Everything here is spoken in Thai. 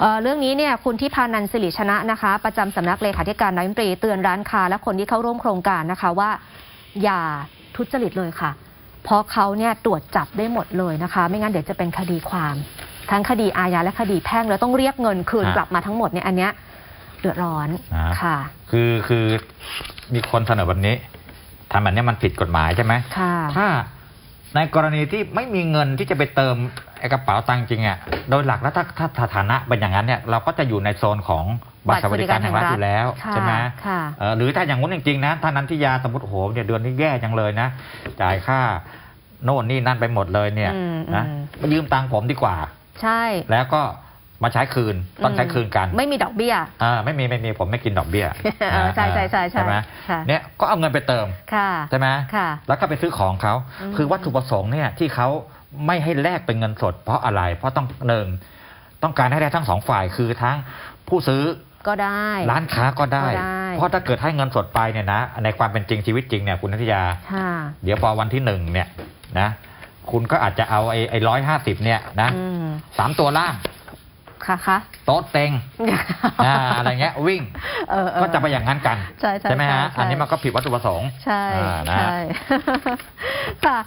เอ่อเรื่องนี้เนี่ยคุณทิพานันสิริชนะนะคะ ประจำสำนักเลขาธิการนายกรัฐมนตรีเตือนร้านค้าและคนที่เข้าร่วมโครงการนะคะว่า อย่าทุจริตเลยค่ะ เพราะเขาเนี่ยตรวจจับได้หมดเลยนะคะ ไม่งั้นเดี๋ยวจะเป็นคดีความ ทั้งคดีอาญาและคดีแพ่งแล้วต้องเรียกเงินคืนฮะกลับมาทั้งหมดเนี่ยอันเนี้ยเดือดร้อนอ่าค่ะ คือคือมีคนเสนอแบบนี้ทำแบบนี้มันผิดกฎหมายใช่ไหมค่ะถ้าในกรณีที่ไม่มีเงินที่จะไปเติม ไอ้กระเป๋าตังค์จริงอะโดยหลักแล้วถ้าถ้าถ้าฐานะเป็นอย่างนั้นเนี่ยเราก็จะอยู่ในโซนของบัตรสวัสดิการแห่งรัฐอยู่แล้วค่ะใช่ไหมค่ะเออหรือถ้าอย่างงู้นจริงๆนะถ้านันทิยาสมมติโอ้โหเนี่ยเดือนนี้แย่จังเลยนะ จ่ายค่าโน่นนี่นั่นไปหมดเลยเนี่ยอืมนะอืมมายืมตังค์ผมดีกว่า ใช่ แล้วก็มาใช้คืนต้องใช้คืนกัน ไม่มีดอกเบี้ยอ่าไม่มีไม่มีผมไม่กินดอกเบี้ยเออใช่ใช่ใช่ใช่ไหมค่ะเนี่ยก็เอาเงินไปเติมค่ะใช่ไหมค่ะแล้วก็ไปซื้อของเขาอืมคือวัตถุประสงค์เนี่ยที่เขา ไม่ให้แลกเป็นเงินสด เพราะอะไร เพราะต้องหนึ่งต้องการให้ได้ทั้งสองฝ่ายคือทั้งผู้ซื้อก็ได้ ร้านค้าก็ได้ก็ได้เพราะถ้าเกิดให้เงินสดไปเนี่ยนะ ในความเป็นจริงชีวิตจริงเนี่ยคุณนัทยาค่ะเดี๋ยวพอวันที่หนึ่งเนี่ยนะ คุณก็อาจจะเอาไอ้ไอ้ร้อยห้าสิบเนี่ยนะอืมสามตัวล่างค่ะคะโต๊ะเต็งอ่าอะไรเงี้ยวิ่งเออเออก็จะไปอย่างนั้นกัน ใช่ใช่ไหมฮะใช่อันนี้มันก็ผิดวัตถุประสงค์ ใช่อ่านะใช่ค่ะ